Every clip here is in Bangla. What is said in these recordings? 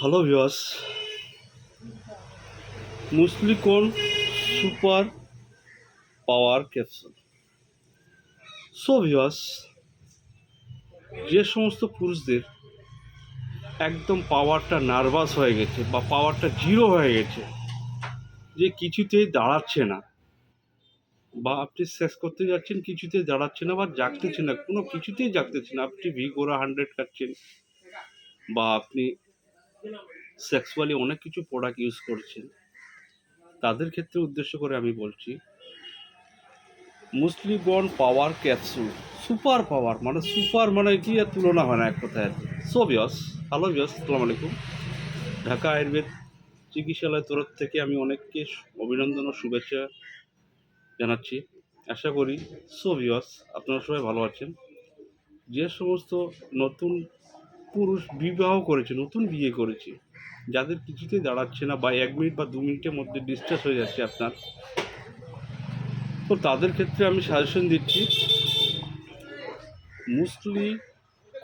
Hello viewers মুসলিকোন super power capsule so viewers যে সমস্ত পুরুষদের একদম পাওয়ারটা নার্ভাস হয়ে গেছে বা পাওয়ারটা জিরো হয়ে গেছে, যে কিছুতেই দাঁড়াচ্ছে না বা আপনি শেষ করতে যাচ্ছেন, কিছুতেই দাঁড়াচ্ছে না বা জাগতেছে না, কোনো কিছুতেই জাগতেছে না। আপনি ভি গোরা হান্ড্রেড খাচ্ছেন বা আপনি সেক্সুয়ালি অনেক কিছু প্রোডাক্ট ইউজ করছেন। তাদের ক্ষেত্রে উদ্দেশ্য করে আমি বলছি মুসলিগন পাওয়ার ক্যাপসুল সুপার পাওয়ার মানে সুপার মানে কি আর তুলনা হয় না এক কথায় আর সো বিয়স হ্যালো বিয়স আসসালামু আলাইকুম। ঢাকা আয়ুর্বেদ চিকিৎসালয়ের তরফ থেকে আমি অনেককে অভিনন্দন ও শুভেচ্ছা জানাচ্ছি। আশা করি সো বিয়স আপনারা সবাই ভালো আছেন। যে সমস্ত নতুন পুরুষ বিবাহ করেছে, নতুন বিয়ে করেছে। যাদের কিছুতেই দাঁড়াচ্ছে না, বা এক মিনিট বা দু মিনিটের মধ্যে ডিসচার্জ হয়ে যাচ্ছে আপনার। তো তাদের ক্ষেত্রে আমি সাজেশন দিচ্ছি, মুসলি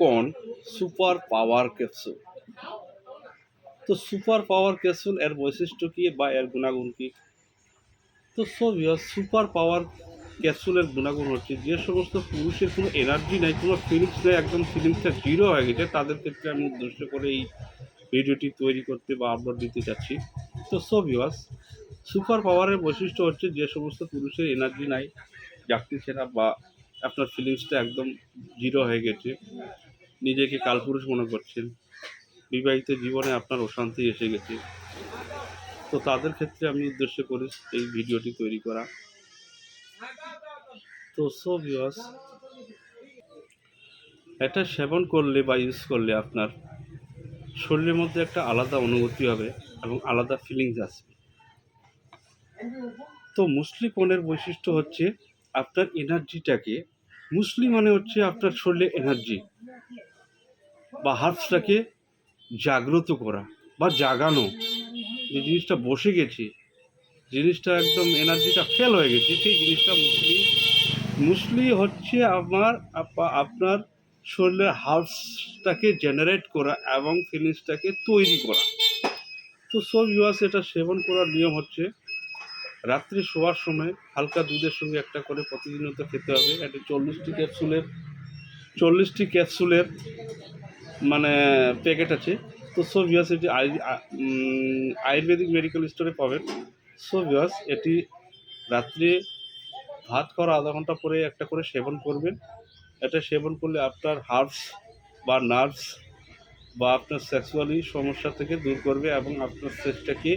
কন সুপার পাওয়ার ক্যাপসুল? তো সুপার পাওয়ার ক্যাপসুল এর বৈশিষ্ট্য কী বা এর গুণাগুণ কী? তো সব সুপার পাওয়ার ক্যাপসুলের গুণাগুণ হচ্ছে, যে সমস্ত পুরুষের কোনো এনার্জি নাই, কোনো ফিলিংস নেই, একদম ফিলিংসটা জিরো হয়ে গেছে, তাদের ক্ষেত্রে আমি উদ্দেশ্য করে এই ভিডিওটি তৈরি করতে বা আপলোড দিতে চাচ্ছি তো সো ইউস সুপার পাওয়ারের বৈশিষ্ট্য হচ্ছে যে সমস্ত পুরুষের এনার্জি নাই জাগতেছে না বা আপনার ফিলিংসটা একদম জিরো হয়ে গেছে। নিজেকে কালপুরুষ মনে করছেন, বিবাহিত জীবনে আপনার অশান্তি এসে গেছে। তো তাদের ক্ষেত্রে আমি উদ্দেশ্য করি এই ভিডিওটি তৈরি করা। তো সো ভিউয়ার্স এটা সেবন করলে বা ইউজ করলে আপনার শরীরের মধ্যে একটা আলাদা অনুভূতি হবে এবং আলাদা ফিলিংস আসবে। তো মুসলি পণের বৈশিষ্ট্য হচ্ছে আপনার এনার্জিটাকে মুসলি মানে হচ্ছে আপনার শরীরে এনার্জি বা হার্টসটাকে জাগ্রত করা বা জাগানো। যে জিনিসটা বসে গেছে জিনিসটা একদম এনার্জিটা ফেল হয়ে গেছে। সেই জিনিসটা মুসলি মুসলি হচ্ছে আমার আপনার শরীরের হার্টসটাকে জেনারেট করা এবং ফিলিংসটাকে তৈরি করা। তো সব ইউয়াস এটা সেবন করার নিয়ম হচ্ছে রাত্রি শোয়ার সময় হালকা দুধের সঙ্গে একটা করে প্রতিদিনত খেতে হবে। একটা চল্লিশটি ক্যাপসুলের চল্লিশটি ক্যাপসুলের মানে প্যাকেট আছে। তো সব ইউয়াস এটি আয়- আ- উম, আয়ুর্বেদিক মেডিকেল স্টোরে পাবেন। সো ভিউয়ার্স এটি রাত্রে ভাত করা আধা ঘণ্টা পরে একটা করে সেবন করবেন। এটা সেবন করলে আপনার হার্বস বা নার্ভস বা আপনার সেক্সুয়ালি সমস্যা থেকে দূর করবে এবং আপনার সেক্সটাকে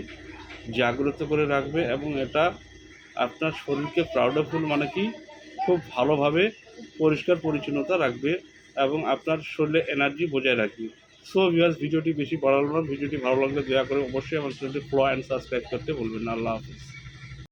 জাগ্রত করে রাখবে এবং এটা আপনার শরীরকে প্রাউডফুল মানে কি? খুব ভালোভাবে পরিষ্কার পরিচ্ছন্নতা রাখবে এবং আপনার শরীরে এনার্জি বজায় রাখবে। সো ভিউয়ার্স ভিডিওটি বেশি বাড়ালো না। ভিডিওটি ভালো লাগলে দয়া করে অবশ্যই আমার চ্যানেলটি ফলো অ্যান্ড সাবস্ক্রাইব করতে বলবেন না। আল্লাহ হাফিজ।